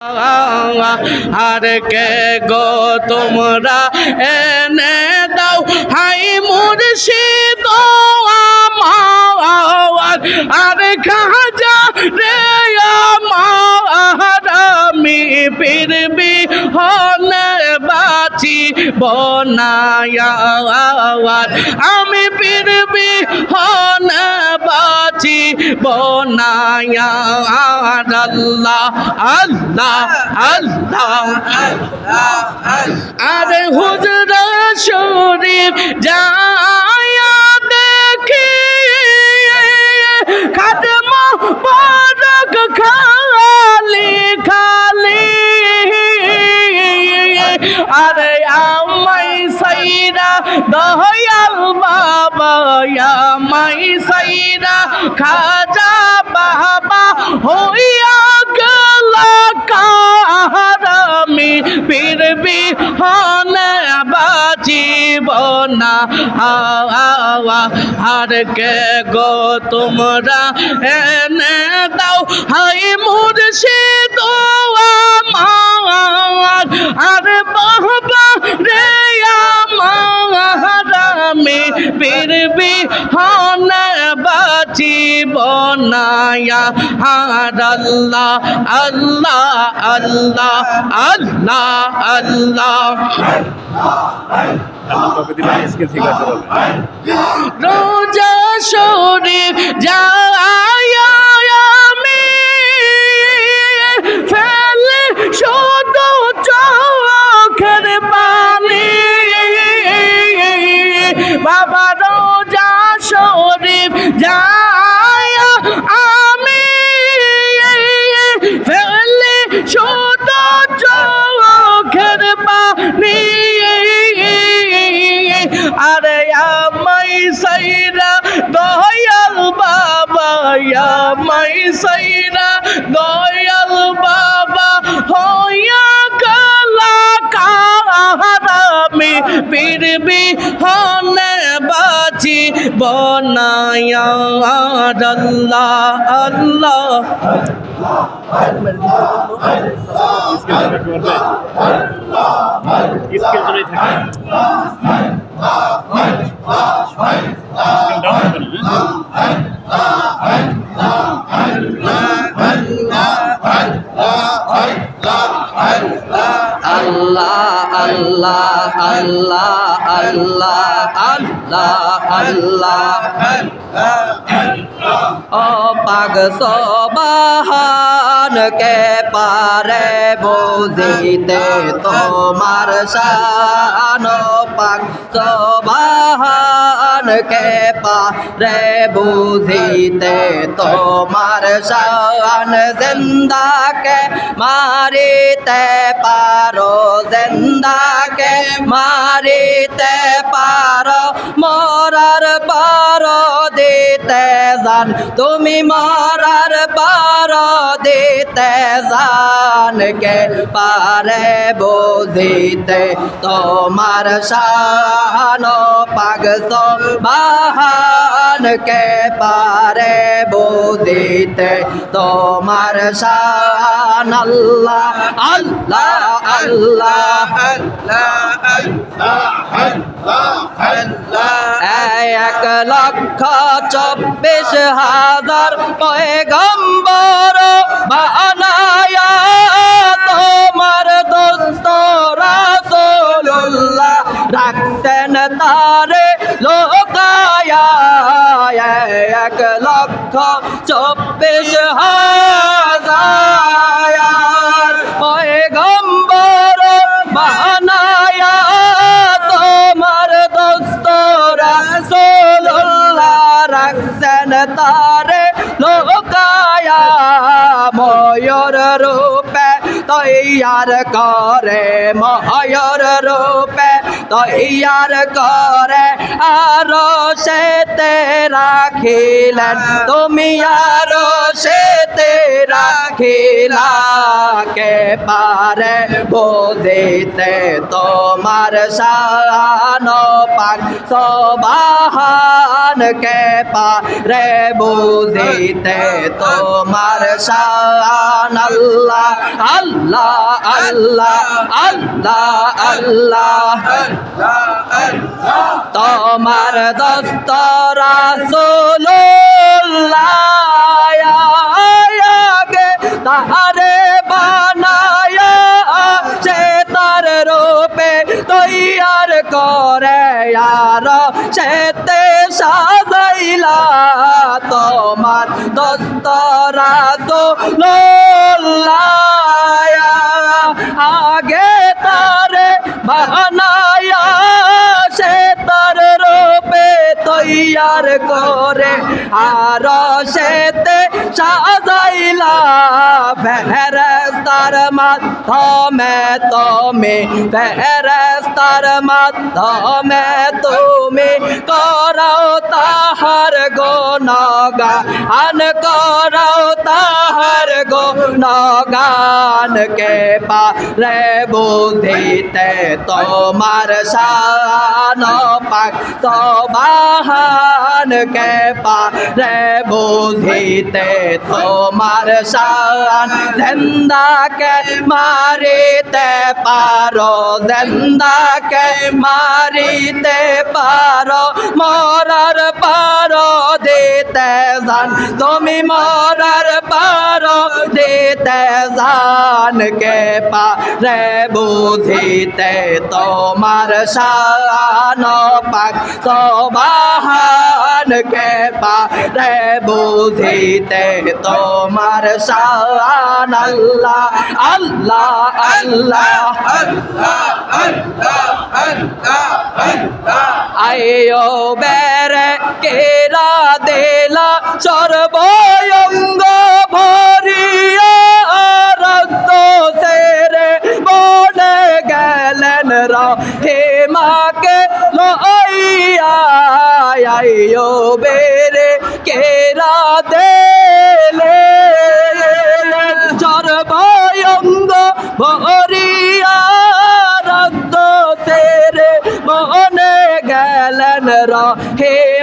আর কে গো তোমরা এনে দাও? হাই মুর্শিদ আমার আর খাজা রে আমার আমি ফিরবি বনায়া আমি ফিরবি হনে বাঁচি বনায়া আল্লাহ আল্লাহ আল্লাহ। আরে হুজুর শরীফ, যায়া দেখি। খাদম খাজা বাবা হইয়া গেল কাহারামি ফিরবি হনে বাজিব না। হাওয়া আর কে গো তোমরা এনে দাও। হাই মুর্শিদ আমার, আর বাবা রে আমার। আমি ফিরবি হনে বাজিব নায়া আর আল্লাহ আল্লাহ আল্লাহ আল্লাহ আল্লাহ। রোজা শরীফ যায় যায় আমি ফেলে শুধু চোখের পানি। আরে আমাই সাইরা দয়াল বাবা আমাই সাইরা দয়াল বাবা, হইয়া গলা কাহারামি পীরবি হনে বাজি বনায়া আল্লাহ আল্লাহ। আল্লাহ আল্লাহ আল্লাহ আল্লাহ আল্লাহ আল্লাহ ও পাগ সবাহান কে পারে বুঝিতে তোমার শান। পাগ সবাহান কে পারে বুঝিতে তোমার শান। জিন্দাকে মারিতে পারো জিন্দাকে মারিতে পার, মরার পার, দিতে জান তুমি মরার পার, দিতে জান কে পারে বুঝিতে। তোমার শান পাগস বাহান কে পারে বুঝিতে। তোমার শান আল্লাহ আল্লাহ আল্লাহ। এক লক্ষ চব্বিশ হাজার পয়গম্বর বানায়া তোমার দোস্ত রাসূলুল্লাহ রাখতেন তারে লোকায়া এক লক্ষ চব্বিশ হাজার তারে লোকায়া ময়ূর তৈয়ার করে ময়ূর রূপে তৈয়ার করে আরও সেতে রাখিলেন তুমি আরও সেতে রাখিলা কে পারে বোঝিতে তোমার শান পাক সবাহান কে পারে বুঝিতে তোমার শান আল্লাহ আল্লাহ আল্লাহ আল্লাহ আল্লাহ। তোমার দস্তরা সোলাগে তারে করে আর সেতে সাজাইলা তোমার দস্তরা সোলায়া আগে তারে বানায়া, সে তার রূপে তৈয়ার করে। আর সেতে সাজাইলা ফেরেস্তার মাধ্যমে তমে তুমি ফেরেস্তার মাধ্যমে তুমি করো তাহার গুণগান। করো তাহার গুণগান কে পারে বুঝিতে তোমার শান পাক। সবাহান কে পারে বুঝিতে তোমার শান। জিন্দাকে মারিতে পারো জিন্দাকে মারিতে পারো, মরার পারো, দিতে জান তুমি মরার পারো, দিতে জান কে পারে বুঝিতে তোমার শান পাক? সবাহান, কে পারে বুঝিতে তোমার শান? আল্লাহ আল্লাহ আল্লাহ। আয়ো বেড়ে কেরা দেলা সর্বয়ঙ্গ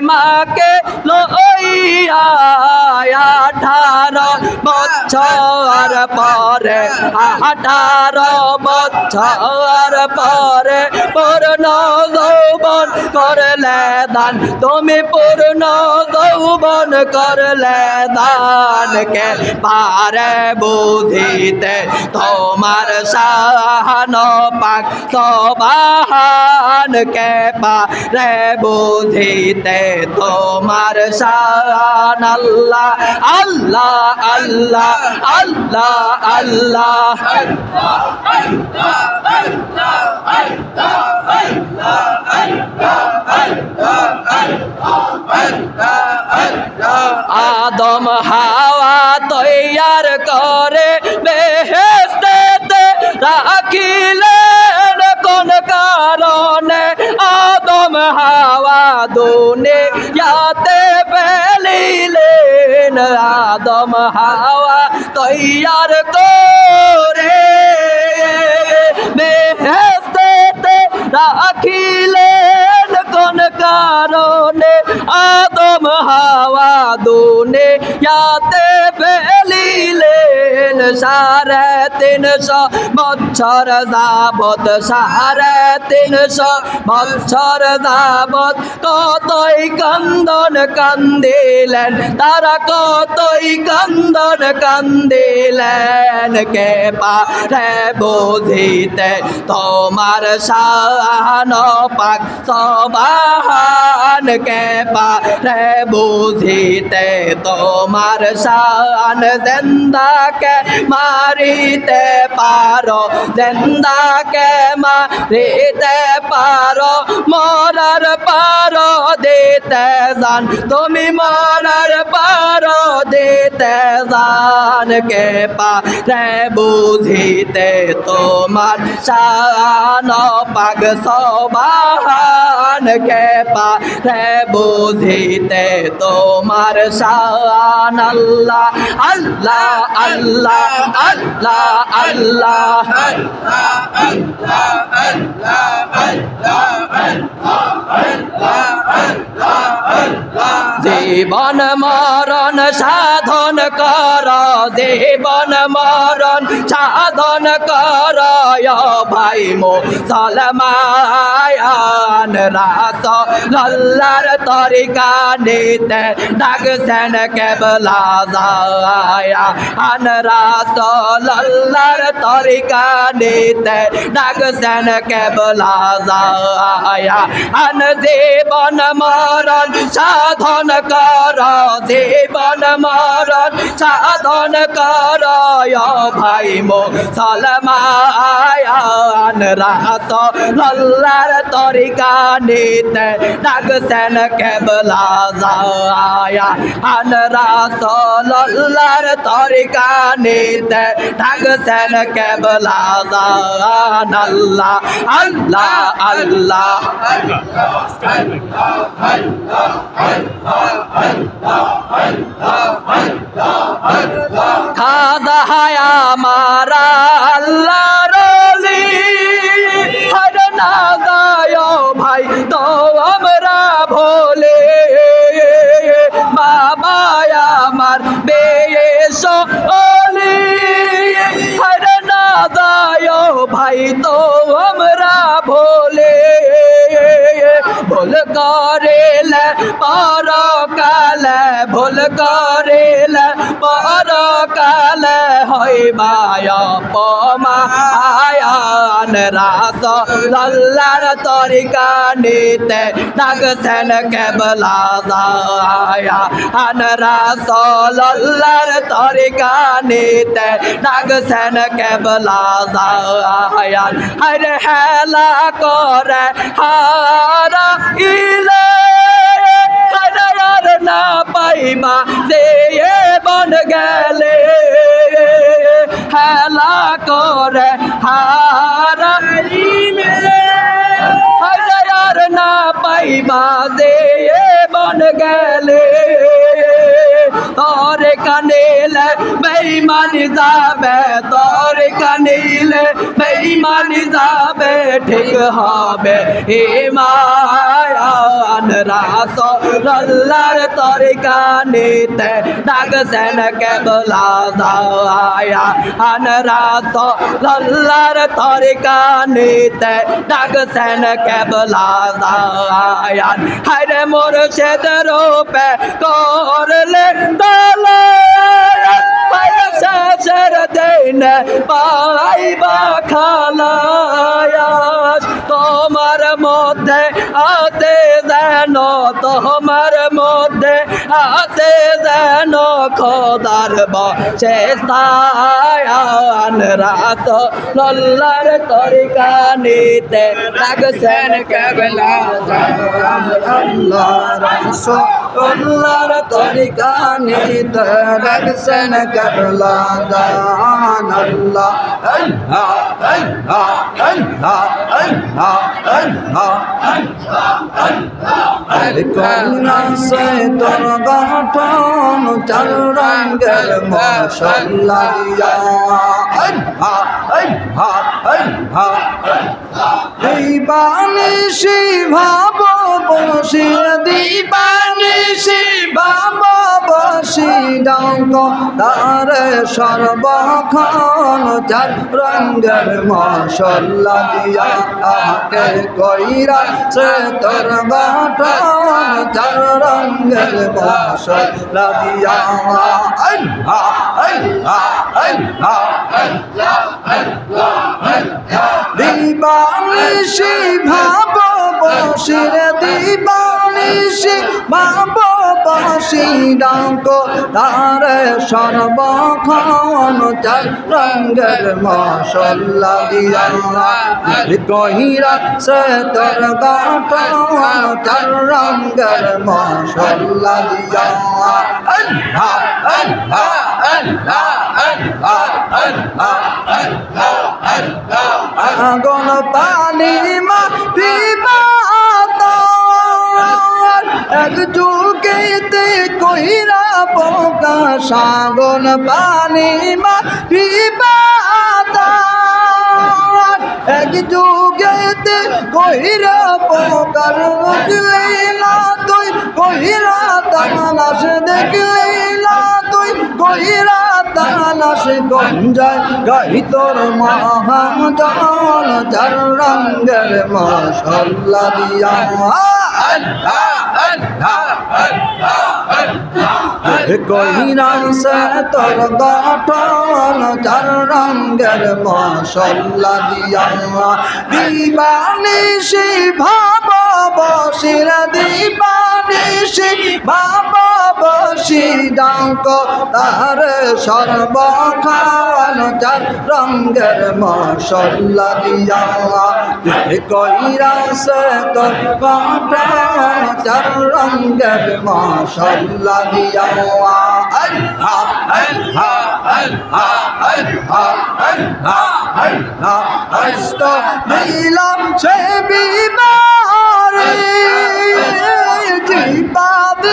মাকে লইয়া বছর পরে আঠারো বছর পরে পূর্ণ যৌবন করলে দান। তুমি পূর্ণ যৌবন করলে দান কে পারে বুঝিতে তোমার শাহান পাক সবাহান কে পারে বুঝিতে তোমার শাহান আল্লাহ আল্লাহ আল্লাহ আল্লাহ আল্লাহ আদম হাওয়া তৈয়ার করে বেহেস্তেতে রাখিলেন কোন কারণে? আদম হাওয়া দুনে ইয়াতে পেলিলেন আদম হাওয়া তৈয়ার করে বেহেস্তেতে রাখিলেন কোন কারণে আদম হাওয়া দুনে ইয়াতে ফেলিলেন সাড়ে তিনশো বছর যাবত সাড়ে তিনশো বছর যাবত কতই কান্দন কান্দিলেন, তারা কতই কান্দন কান্দিলেন, কে পারে বুঝিতে তোমার শাহান পাক, সবাহান কে পারে বুঝিতে তোমার শান জিন্দাকে মারিতে পারো, জিন্দাকে মারিতে পারো, মরার পারো, দিতে যান। তুমি মরার পারো, দিতে জানকে পারে বুঝিতে তোমার শান পাগ সবাহান কে পারে বুঝিতে তোমার শান আল্লাহ আল্লাহ আল্লাহ। আল্লাহ আল্লাহ জীবন মরণ সাধন কর জীবন মরণ সাধন কর ভাই মো সলমায়ান রাস লল্লার তরিকা নিতে ডাকছেন কেবলা যায়া আন রাস লল্লার তরিকা নিতে ডাকছেন কেবলা যায়া আন জীবন মরণ, সাধন কর, জীবন মরণ, সাধন কর ভাই মো সলমায়ান। রাত লল্লার তরিকা নিতে ডাকছেন কেবলা যায়া আন রাত লল্লার তরিকা নিতে ডাকছেন কেবলা যান আল্লাহ আল্লাহ আল্লাহ। খাদা হায়া মারা আল্লাহ রলি হর না গায় ভাই, তো আমরা ভোলে। ভাই তো আমরা ভোলে। ভুল করেলে পর কালে ভুল করেলে পর কালে হইবায় পমা আয়ান রাস লল্লার তরিকা নিতে ডাকছেন কেবলা দায়া আন রাস লল্লার তরিকা নিতে ডাকছেন কেবলা দায়ান। হরে হেলা করে হারা ইলে হারার না পাইবা যে বন গেলে। হেলা করে হারা হারার না পাইবা দে বন গেলে। তোরে কানেলে বেইমানি যাবে তোরে কানেলে বেইমানি যাবে ঠিক হবে হে মায়ান রাস লল্লার তোরে কানেতে ডাকছেন কেবলা দায়া আন রাস লল্লার তোরে কানেতে ডাকছেন কেবলা দায়ান হায়রে মোর সেদের রূপে করলে দলে শেষের দিন পাইবা খালায়াস তোমার মধ্যে আছে যেন, তোমার মধ্যে আছে যেন খোদার বসে স্থায়ান রাত লল্লার তরিকা নিতে লাগছেন কেবলা আল্লাহ রাসূলুল্লাহর তরিকা নিতে লাগছেন কেবলা আল্লাহ দিবানিশি ভাব বসিয়ে দিবানিশি ভাব বসি ডাঙ্গ তার সর্বক্ষণ চার রঙ্গের মশল্লা দিয়া আকে কইরা সে তোর গঠন চার রঙ্গের মশল্লা দিয়া আল্লাহ আল্লাহ আল্লাহ দিবানিশি ভাব বসিরে দিবানিশি ভাব বসি ডাক তারে সর্বক্ষণ চার রঙ্গের মশলা দিয়া কহিরা সে তোর গঠন চার রঙ্গের মশলা দিয়া আল্লাহ পানি মাটি এক যুগেতে কইরা পোকা সাগন পানি মাটি এক যুগেতে কহিরা পোকার বুঝলি না তুই। কহিরা তালাশ দেখলি না কইরা তোর গঠন যার রঙ্গের মশল্লা দিয়া। দিবানি ভাব বসির দিবানি ভাব বসি ডাক তার সর্বখান চার রঙ্গের মশল্লা দিয়া কইরা সে তোর চার রঙ্গের মশল্লা দিয়া আল্লাহ আল্লাহ আল্লাহ আল্লাহ আল্লাহ আল্লাহ হস্ত দিলাম সে বিমারে জিবাদ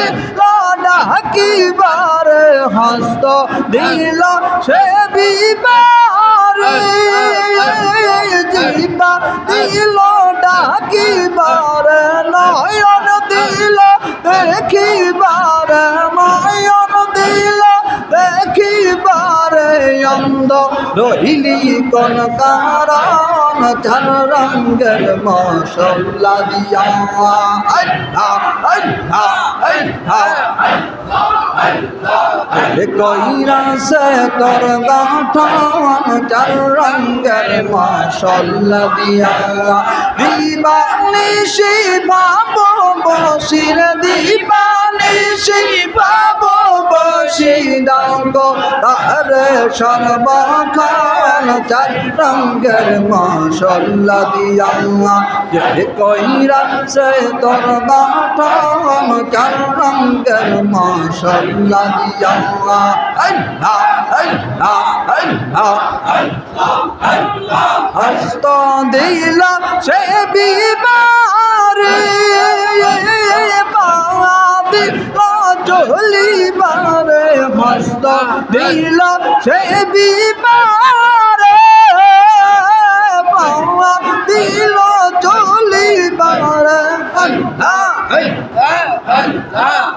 ডাকিবারে হস্ত দিল সে বিমারে জিবা দিল, ডাকিবারে, নয়ন দিল, দেখিবারে নয়ন দিল, দেখিবারে, অন্ধ রহিলি কোন কারণ ঝন রঙ্গের মশলা দিয়া। কইরা সে তোর গাঠন চার রঙ্গের মশলা দিয়া। দিবানিশি বাব বসির, দিবানিশি বাব বসিদা গো তার সর্বকাল চার রঙ্গের মশল্লা দিয়া যে কইরা সে তোর বাটাম চার রঙ্গের মশল্লা দিয়া হস্ত দিলা সে বিবারে পা চলি মারে মস্ত দিলাম সে বিমারে বাবা দিল চলি মারে হল্লা হল্লা হল্লা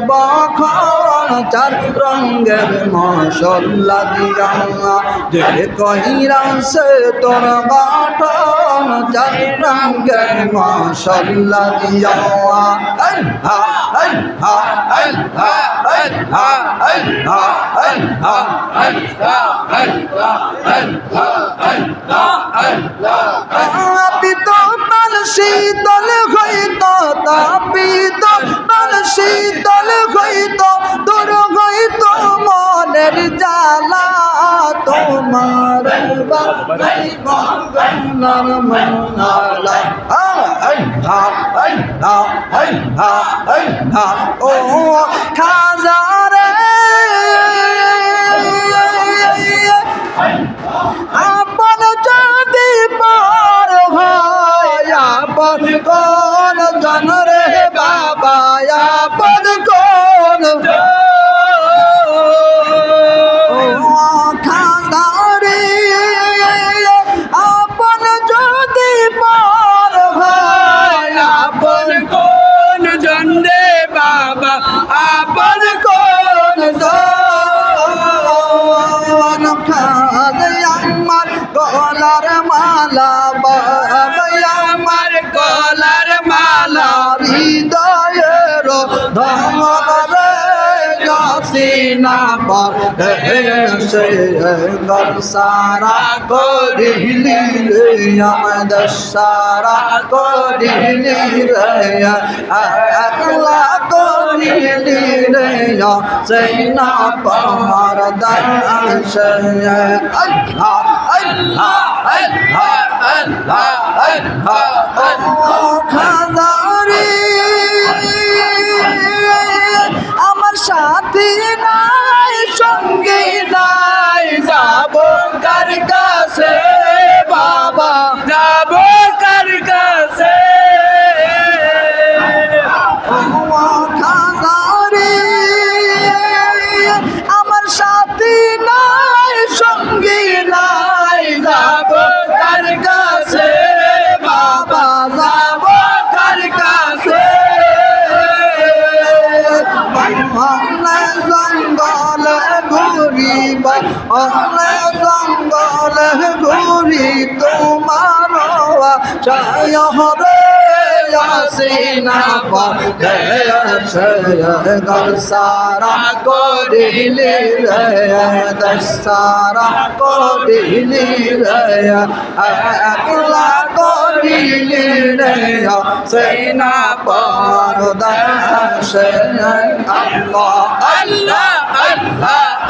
বখন চার রঙের মশলা দিয়া যে কহিরা সে তোর বাটন চার রঙের মশলা দিয়া শীতল হইত তাপিত শীতল কাল হইত দূর হইত মনের জ্বালা তোমার মালা ও খাজারে সারা করিলি আমদ সারা করিলি একলা করিলি সৈনা পার দশ আল্লাহ সাথী নাই সঙ্গী নাই যাব কার কাছে বাবা? যাব কার কাছে? করিবা। অন্য জঙ্গল ঘুরি তোমার হরে আসিনা সারা করিলি সারা করিলি একলা করিলি সেনা পর দশ আল্লাহ আল্লাহ।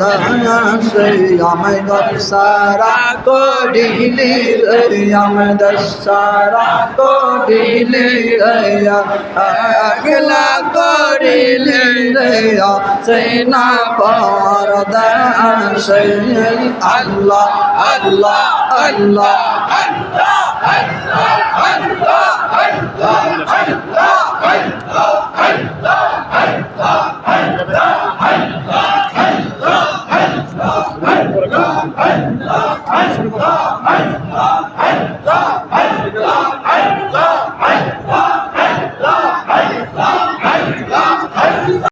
বরদাসে আমি সারা করিলি রে আমি সারা করিলি আগলা করিলি রে আসে না বরদাসে আল্লাহ আল্লাহ আল্লাহ শুরু করো